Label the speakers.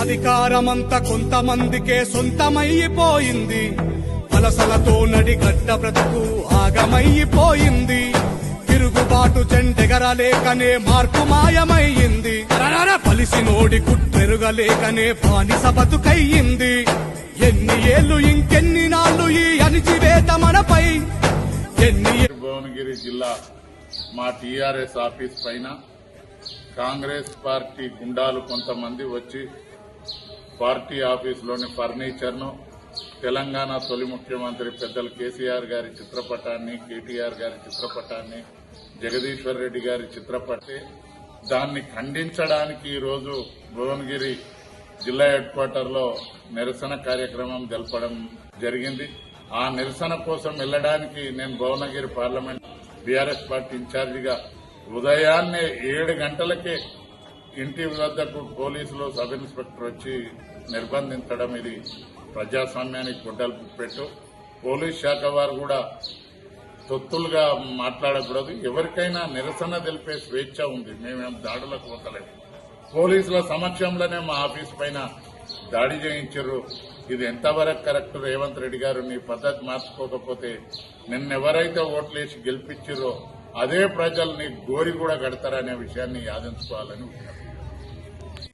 Speaker 1: అధికారమంతా కొంతమందికే సొంతమైపోయింది. వలసలతో నడిగడ్డ బ్రతుకు ఆగమైపోయింది. తిరుగుబాటు చెండెగరలేకనే మార్పు మాయమయ్యింది పలిసి నోడి కుట్టెరుగలేకనే బానిస బతుకయ్యింది. ఎన్ని ఏళ్ళు ఇంకెన్ని నాళ్ళు ఈ అణిచివేత మనపై? ఎన్ని
Speaker 2: భువనగిరి జిల్లా మా టీఆర్ఎస్ ఆఫీస్ పైన కాంగ్రెస్ పార్టీ గుండాలు కొంతమంది వచ్చి పార్టీ ఆఫీసులోని ఫర్నిచర్ను తెలంగాణ తొలి ముఖ్యమంత్రి పెద్దలు కేసీఆర్ గారి చిత్రపటాన్ని కేటీఆర్ గారి చిత్రపటాన్ని జగదీశ్వర్ రెడ్డి గారి చిత్రపటి దాన్ని ఖండించడానికి ఈరోజు భువనగిరి జిల్లా హెడ్ క్వార్టర్లో నిరసన కార్యక్రమం జరపడం జరిగింది. ఆ నిరసన కోసం వెళ్ళడానికి నేను భువనగిరి పార్లమెంట్ బీఆర్ఎస్ పార్టీ ఇన్ఛార్జిగా ఉదయాన్నే ఏడు గంటలకే ఇంటి వద్దకు పోలీసులు సబ్ ఇన్స్పెక్టర్ వచ్చి నిర్బంధించడం ఇది ప్రజాస్వామ్యానికి గుడ్డలు పెట్టు. పోలీస్ శాఖ వారు కూడా తొత్తులుగా మాట్లాడకూడదు. ఎవరికైనా నిరసన తెలిపే స్వేచ్ఛ ఉంది. మేమేం దాడులకు పోతలేము పోలీసుల సమక్షంలోనే మా ఆఫీస్ పైన దాడి చేయించారు ఇది ఎంతవరకు కరెక్ట్? రేవంత్ రెడ్డి గారు నీ పద్ధతి మార్చుకోకపోతే నిన్నెవరైతే ఓట్లేసి గెలిపించారో అదే ప్రజల్ని గోరి కూడా కడతారనే విషయాన్ని యాదించుకోవాలని విజ్ఞప్తి